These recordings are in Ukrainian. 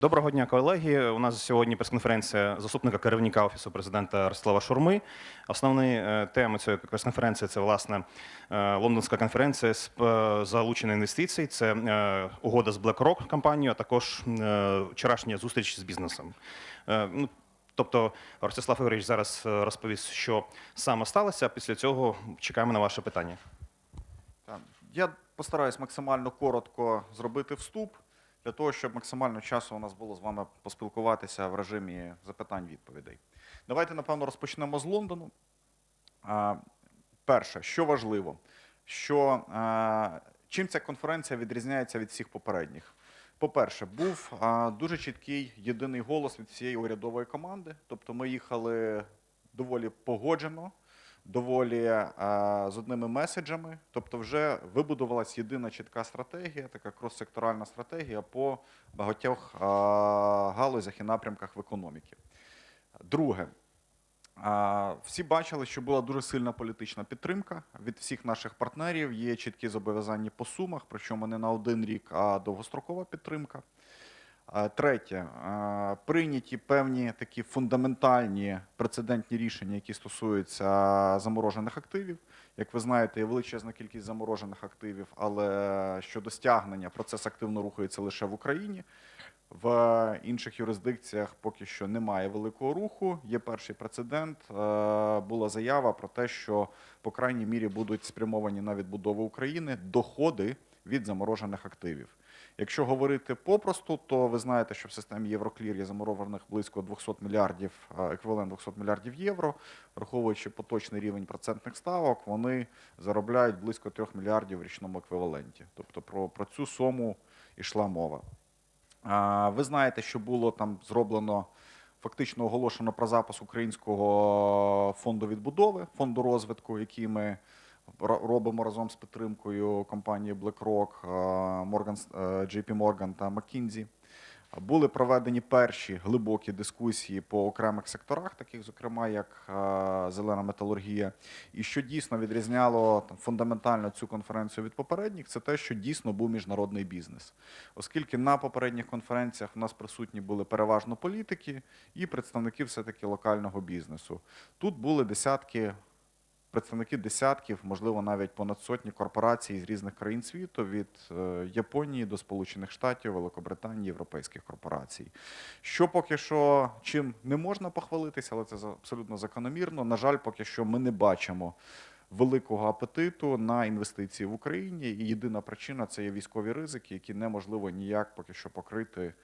Доброго дня, колеги. У нас сьогодні прес-конференція заступника керівника офісу президента Ростислава Шурми. Основні е, теми цієї прес-конференції це власне е, лондонська конференція з е, залучення інвестицій, це угода з BlackRock компанією, а також вчорашня зустріч з бізнесом. Ну, Тобто Ростислав Ігорович зараз розповість, що саме сталося. а Після цього чекаємо на ваше питання. Я постараюсь максимально коротко зробити вступ для того, щоб максимально часу у нас було з вами поспілкуватися в режимі запитань-відповідей. Давайте, напевно, розпочнемо з Лондону. Перше, що важливо, що чим ця конференція відрізняється від всіх попередніх? По-перше, був дуже чіткий єдиний голос від всієї урядової команди. Тобто ми їхали доволі погоджено, доволі а, з одними меседжами. Тобто, вже вибудувалась єдина чітка стратегія, така крос-секторальна стратегія по багатьох а, галузях і напрямках в економіці. Друге, а, Всі бачили, що була дуже сильна політична підтримка від всіх наших партнерів. Є чіткі зобов'язання по сумах, причому не на один рік, а довгострокова підтримка. Третє, прийняті певні такі фундаментальні прецедентні рішення, які стосуються заморожених активів. Як ви знаєте, є величезна кількість заморожених активів, але щодо стягнення процес активно рухається лише в Україні. В інших юрисдикціях поки що немає великого руху. Є перший прецедент. Була заява про те, що по крайній мірі будуть спрямовані на відбудову України доходи від заморожених активів. Якщо говорити попросту, то ви знаєте, що в системі Євроклір є заморожених близько 200 мільярдів, е, еквівалент 200 мільярдів євро. Враховуючи поточний рівень процентних ставок, вони заробляють близько 3 мільярдів в річному еквіваленті. Тобто про, про цю суму йшла мова. Ви знаєте, що було там зроблено, фактично оголошено про запуск українського фонду відбудови, фонду розвитку, який ми робимо разом з підтримкою компанії BlackRock, а, Morgan, е, JP Morgan та McKinsey. Були проведені перші глибокі дискусії по окремих секторах, таких, зокрема, як е, зелена металургія. І що дійсно відрізняло там, фундаментально цю конференцію від попередніх, це те, що дійсно був міжнародний бізнес. Оскільки на попередніх конференціях у нас присутні були переважно політики і представники все-таки локального бізнесу. Тут були десятки. Представники десятків, можливо, навіть понад сотні корпорацій з різних країн світу, від е, Японії до Сполучених Штатів, Великобританії, європейських корпорацій. Що поки що чим не можна похвалитися, але це абсолютно закономірно. На жаль, поки що ми не бачимо великого апетиту на інвестиції в Україні. І єдина причина це є військові ризики, які неможливо ніяк поки що покрити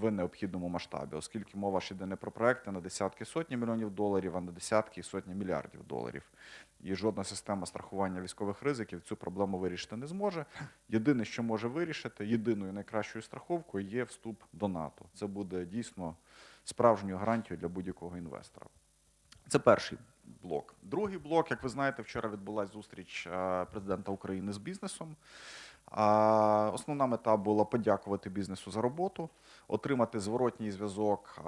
в необхідному масштабі, оскільки мова ж йде не про проекти на десятки сотні мільйонів доларів, а на десятки і сотні мільярдів доларів. І жодна система страхування військових ризиків цю проблему вирішити не зможе. Єдине, що може вирішити, єдиною найкращою страховкою є вступ до НАТО. Це буде дійсно справжньою гарантією для будь-якого інвестора. Це перший блок. Другий блок, як ви знаєте, вчора відбулася зустріч е, президента України з бізнесом. Основна мета була подякувати бізнесу за роботу, отримати зворотній зв'язок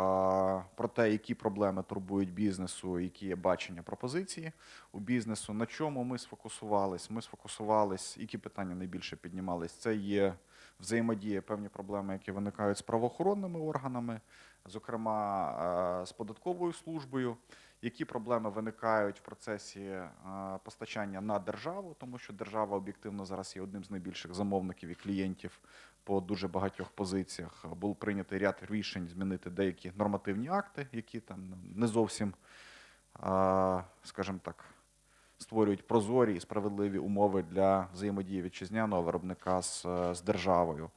про те, які проблеми турбують бізнесу, які є бачення пропозиції у бізнесу. На чому ми сфокусувались? Ми сфокусувались, які питання найбільше піднімались. Це є взаємодія, певні проблеми, які виникають з правоохоронними органами, зокрема е, з податковою службою. Які проблеми виникають в процесі е, постачання на державу, тому що держава об'єктивно зараз є одним з найбільших замовників і клієнтів по дуже багатьох позиціях. Був прийнятий ряд рішень змінити деякі нормативні акти, які там не зовсім, е, скажімо так, створюють прозорі і справедливі умови для взаємодії вітчизняного виробника з, е, з державою.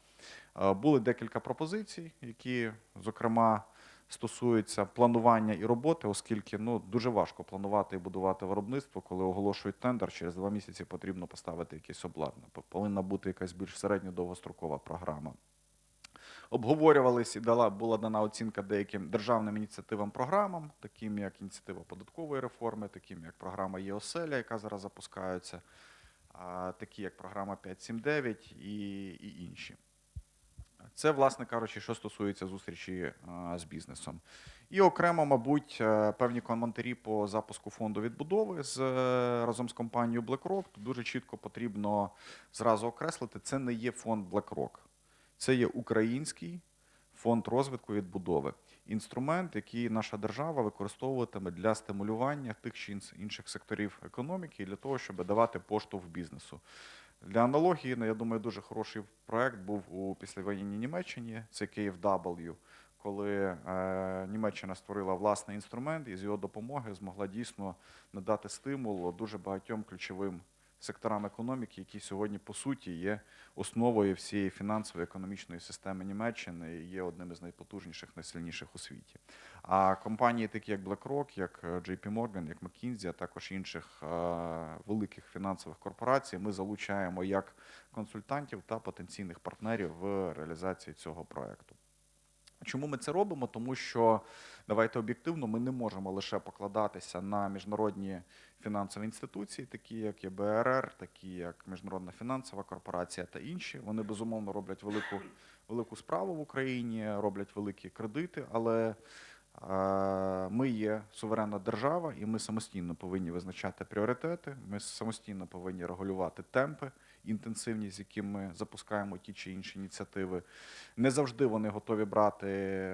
Були декілька пропозицій, які, зокрема, стосуються планування і роботи, оскільки ну дуже важко планувати і будувати виробництво, коли оголошують тендер. Через два місяці потрібно поставити якесь обладнання. Повинна бути якась більш середньо-довгострокова програма. Обговорювались і дала була дана оцінка деяким державним ініціативам програмам, таким як ініціатива податкової реформи, таким як програма ЄОСЕЛЯ, яка зараз запускається, такі як програма 579 і, і інші. Це, власне кажучи, що стосується зустрічі з бізнесом. І окремо, мабуть, е, певні коментарі по запуску фонду відбудови з, е, разом з компанією BlackRock. Дуже чітко потрібно зразу окреслити, це не є фонд BlackRock. Це є український фонд розвитку відбудови. Інструмент, який наша держава використовуватиме для стимулювання тих чи інших секторів економіки для того, щоб давати поштовх бізнесу. Для аналогії, ну, я думаю, дуже хороший проект був у післявоєнній Німеччині, це KFW, коли е, Німеччина створила власний інструмент і з його допомоги змогла дійсно надати стимул дуже багатьом ключовим секторам економіки, які сьогодні по суті є основою всієї фінансово-економічної системи Німеччини і є одним із найпотужніших, найсильніших у світі. А компанії, такі як BlackRock, як е, JP Morgan, як McKinsey, а також інших е, великих фінансових корпорацій, ми залучаємо як консультантів та потенційних партнерів в реалізації цього проекту. Чому ми це робимо? Тому що давайте об'єктивно, ми не можемо лише покладатися на міжнародні фінансові інституції, такі як ЄБРР, такі як Міжнародна фінансова корпорація та інші. Вони безумовно роблять велику, велику справу в Україні, роблять великі кредити, але е, ми є суверенна держава, і ми самостійно повинні визначати пріоритети. Ми самостійно повинні регулювати темпи, інтенсивність, з яким ми запускаємо ті чи інші ініціативи. Не завжди вони готові брати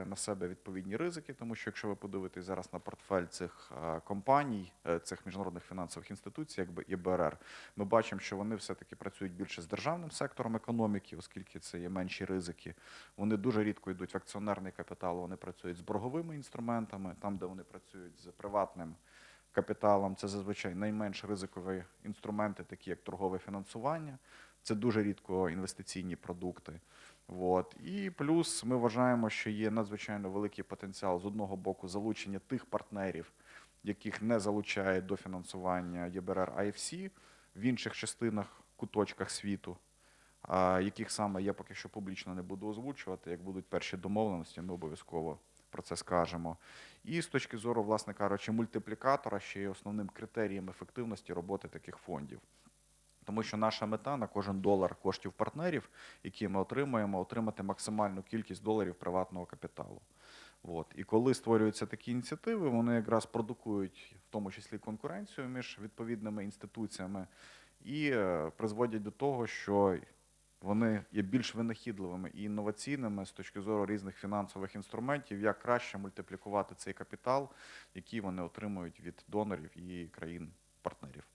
на себе відповідні ризики, тому що якщо ви подивитесь зараз на портфель цих е, компаній, е, цих міжнародних фінансових інституцій, як би ЄБРР, ми бачимо, що вони все-таки працюють більше з державним сектором економіки, оскільки це є менші ризики. Вони дуже рідко йдуть в акціонерний капітал, вони працюють з борговими інструментами, там, де вони працюють з приватним капіталом, це зазвичай найменш ризикові інструменти, такі як торгове фінансування. Це дуже рідко інвестиційні продукти. От. І плюс ми вважаємо, що є надзвичайно великий потенціал з одного боку залучення тих партнерів, яких не залучають до фінансування ЄБРР IFC в інших частинах, куточках світу, яких саме я поки що публічно не буду озвучувати. Як будуть перші домовленості, ми обов'язково про це скажемо. І з точки зору, власне кажучи, мультиплікатора ще є основним критерієм ефективності роботи таких фондів. Тому що наша мета на кожен долар коштів партнерів, які ми отримуємо, отримати максимальну кількість доларів приватного капіталу. От. І коли створюються такі ініціативи, вони якраз продукують в тому числі конкуренцію між відповідними інституціями і е, призводять до того, що вони є більш винахідливими і інноваційними з точки зору різних фінансових інструментів, як краще мультиплікувати цей капітал, який вони отримують від донорів і країн-партнерів.